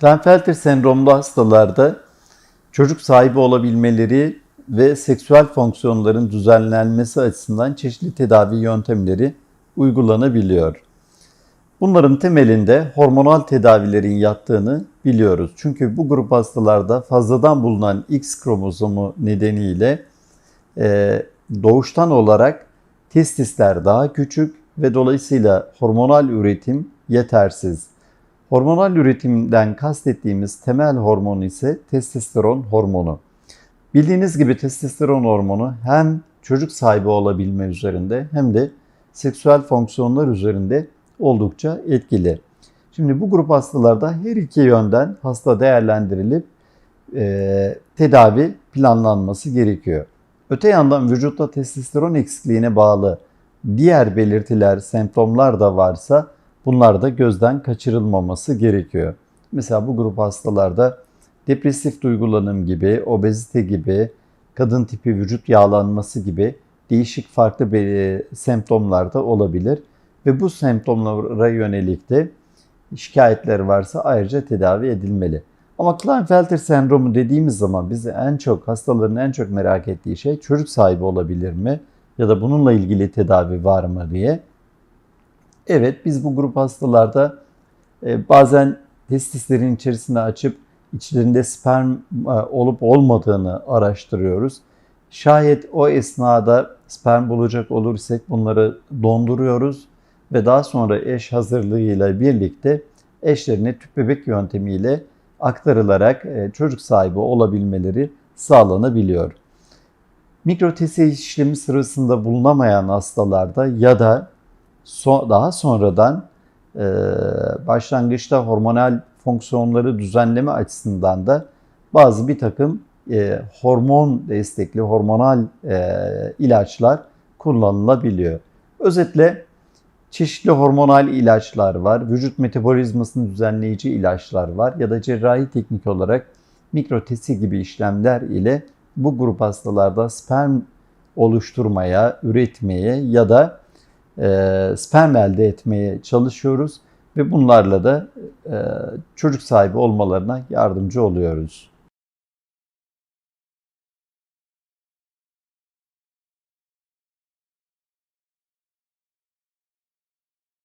Klinefelter sendromlu hastalarda çocuk sahibi olabilmeleri ve seksüel fonksiyonların düzenlenmesi açısından çeşitli tedavi yöntemleri uygulanabiliyor. Bunların temelinde hormonal tedavilerin yattığını biliyoruz. Çünkü bu grup hastalarda fazladan bulunan X kromozomu nedeniyle e, doğuştan olarak testisler daha küçük ve dolayısıyla hormonal üretim yetersiz. Hormonal üretimden kastettiğimiz temel hormon ise testosteron hormonu. Bildiğiniz gibi testosteron hormonu hem çocuk sahibi olabilme üzerinde hem de seksüel fonksiyonlar üzerinde oldukça etkili. Şimdi bu grup hastalarda her iki yönden hasta değerlendirilip e, tedavi planlanması gerekiyor. Öte yandan vücutta testosteron eksikliğine bağlı diğer belirtiler, semptomlar da varsa bunlar da gözden kaçırılmaması gerekiyor. Mesela bu grup hastalarda depresif duygulanım gibi, obezite gibi, kadın tipi vücut yağlanması gibi değişik farklı bir semptomlar da olabilir. Ve bu semptomlara yönelik de şikayetler varsa ayrıca tedavi edilmeli. Ama Klinefelter sendromu dediğimiz zaman bizi en çok hastaların en çok merak ettiği şey çocuk sahibi olabilir mi? Ya da bununla ilgili tedavi var mı diye. Evet biz bu grup hastalarda e, bazen testislerin içerisinde açıp içlerinde sperm e, olup olmadığını araştırıyoruz. Şayet o esnada sperm bulacak olursak bunları donduruyoruz ve daha sonra eş hazırlığıyla birlikte eşlerine tüp bebek yöntemiyle aktarılarak e, çocuk sahibi olabilmeleri sağlanabiliyor. Mikrotesi işlemi sırasında bulunamayan hastalarda ya da daha sonradan e, başlangıçta hormonal fonksiyonları düzenleme açısından da bazı bir takım e, hormon destekli hormonal ilaçlar kullanılabiliyor. Özetle çeşitli hormonal ilaçlar var, vücut metabolizmasını düzenleyici ilaçlar var ya da cerrahi teknik olarak mikrotesi gibi işlemler ile bu grup hastalarda sperm oluşturmaya, üretmeye ya da e, sperm elde etmeye çalışıyoruz ve bunlarla da e, çocuk sahibi olmalarına yardımcı oluyoruz.